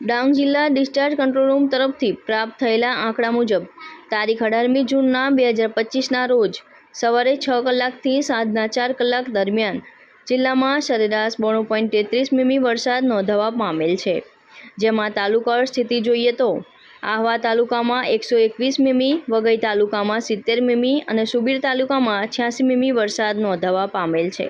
ડાંગ જિલ્લા discharge control room તરફથી પ્રાપ્ત થયેલા આંકડા મુજબ, તારીખ અઢારમી જૂનના બે હજાર પચીસના રોજ સવારે છ કલાકથી સાંજના ચાર કલાક દરમિયાન જિલ્લામાં સરેરાશ બોણું પોઈન્ટ તેત્રીસ મીમી વરસાદ નોંધાવા પામેલ છે. જેમાં તાલુકા સ્થિતિ જોઈએ તો, આહવા તાલુકામાં એકસો એકવીસ મીમી, વઘઈ તાલુકામાં સિત્તેર મીમી અને સુબીર તાલુકામાં છ્યાસી મીમી વરસાદ નોંધાવા પામેલ છે.